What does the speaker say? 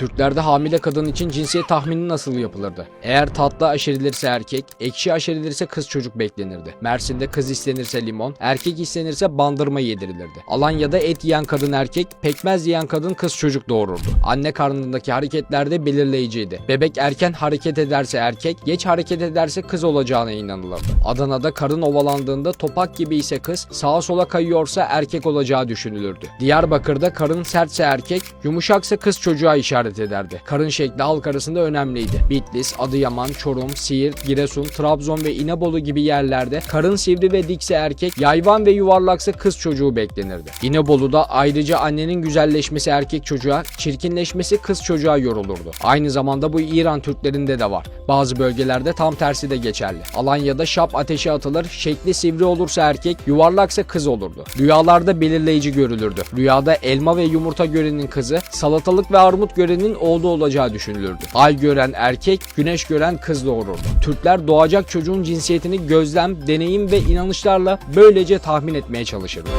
Türklerde hamile kadın için cinsiyet tahmini nasıl yapılırdı? Eğer tatlı aşerilirse erkek, ekşi aşerilirse kız çocuk beklenirdi. Mersin'de kız istenirse limon, erkek istenirse bandırma yedirilirdi. Alanya'da et yiyen kadın erkek, pekmez yiyen kadın kız çocuk doğururdu. Anne karnındaki hareketler de belirleyiciydi. Bebek erken hareket ederse erkek, geç hareket ederse kız olacağına inanılırdı. Adana'da karın ovalandığında topak gibi ise kız, sağa sola kayıyorsa erkek olacağı düşünülürdü. Diyarbakır'da karın sertse erkek, yumuşaksa kız çocuğa işaret ederdi. Karın şekli halk arasında önemliydi. Bitlis, Adıyaman, Çorum, Siirt, Giresun, Trabzon ve İnebolu gibi yerlerde karın sivri ve dikse erkek, yayvan ve yuvarlaksa kız çocuğu beklenirdi. İnebolu'da ayrıca annenin güzelleşmesi erkek çocuğa, çirkinleşmesi kız çocuğa yorulurdu. Aynı zamanda bu İran Türklerinde de var. Bazı bölgelerde tam tersi de geçerli. Alanya'da şap ateşe atılır, şekli sivri olursa erkek, yuvarlaksa kız olurdu. Rüyalarda belirleyici görülürdü. Rüyada elma ve yumurta görenin kızı, salatalık ve armut görenin oğlu olacağı düşünülürdü. Ay gören erkek, güneş gören kız doğururdu. Türkler doğacak çocuğun cinsiyetini gözlem, deneyim ve inanışlarla böylece tahmin etmeye çalışırdı.